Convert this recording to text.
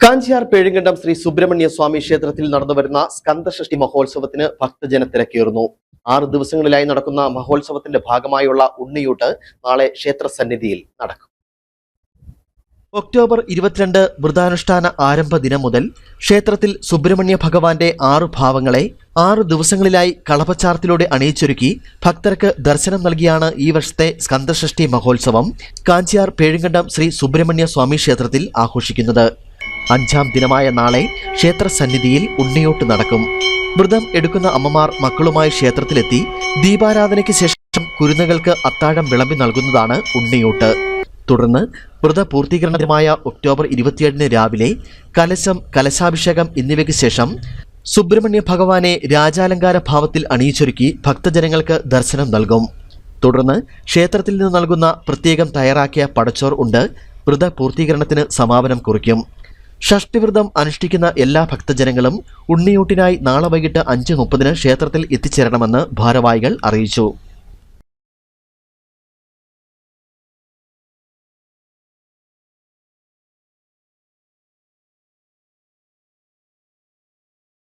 കാഞ്ചിയാർ പേഴുങ്കണ്ടം ശ്രീ സുബ്രഹ്മണ്യ സ്വാമി ക്ഷേത്രത്തിൽ നടന്നുവരുന്ന സ്കന്ദഷഷ്ടി മഹോത്സവത്തിന് ഭക്തജന തിരക്കേറുന്നു. ആറ് ദിവസങ്ങളിലായി നടക്കുന്ന മഹോത്സവത്തിന്റെ ഭാഗമായുള്ള ഉണ്ണിയൂട്ട് നാളെ ക്ഷേത്ര സന്നിധിയിൽ നടക്കും. ഒക്ടോബർ ഇരുപത്തിരണ്ട് വ്രതാനുഷ്ഠാന ആരംഭ ദിനം മുതൽ ക്ഷേത്രത്തിൽ സുബ്രഹ്മണ്യ ഭഗവാന്റെ ആറു ഭാവങ്ങളെ ആറു ദിവസങ്ങളിലായി കളപച്ചാർത്തിലൂടെ അണിയിച്ചൊരുക്കി ഭക്തർക്ക് ദർശനം നൽകിയാണ് ഈ വർഷത്തെ സ്കന്ദഷഷ്ടി മഹോത്സവം കാഞ്ചിയാർ പേഴുങ്കണ്ടം ശ്രീ സുബ്രഹ്മണ്യ സ്വാമി ക്ഷേത്രത്തിൽ ആഘോഷിക്കുന്നത്. അഞ്ചാം ദിനമായ നാളെ ക്ഷേത്ര സന്നിധിയിൽ ഉണ്ണിയോട്ട് നടക്കും. വ്രതം എടുക്കുന്ന അമ്മമാർ മക്കളുമായി ക്ഷേത്രത്തിലെത്തി ദീപാരാധനയ്ക്ക് ശേഷം കുരുന്നുകൾക്ക് അത്താഴം വിളമ്പി നൽകുന്നതാണ് ഉണ്ണിയൂട്ട്. തുടർന്ന് വ്രത പൂർത്തീകരണ ദിനമായ ഒക്ടോബർ ഇരുപത്തിയേഴിന് രാവിലെ കലശം കലശാഭിഷേകം എന്നിവയ്ക്ക് ശേഷം സുബ്രഹ്മണ്യ ഭഗവാനെ രാജാലങ്കാര ഭാവത്തിൽ അണിയിച്ചൊരുക്കി ഭക്തജനങ്ങൾക്ക് ദർശനം നൽകും. തുടർന്ന് ക്ഷേത്രത്തിൽ നിന്ന് നൽകുന്ന പ്രത്യേകം തയ്യാറാക്കിയ പടച്ചോർ ഉണ്ട്. വ്രത പൂർത്തീകരണത്തിന് സമാപനം കുറിക്കും. ഷഷ്ടിവ്രതം അനുഷ്ഠിക്കുന്ന എല്ലാ ഭക്തജനങ്ങളും ഉണ്ണിയൂട്ടിനായി നാളെ വൈകിട്ട് അഞ്ച് മുപ്പതിന് ക്ഷേത്രത്തിൽ എത്തിച്ചേരണമെന്ന് ഭാരവാഹികൾ അറിയിച്ചു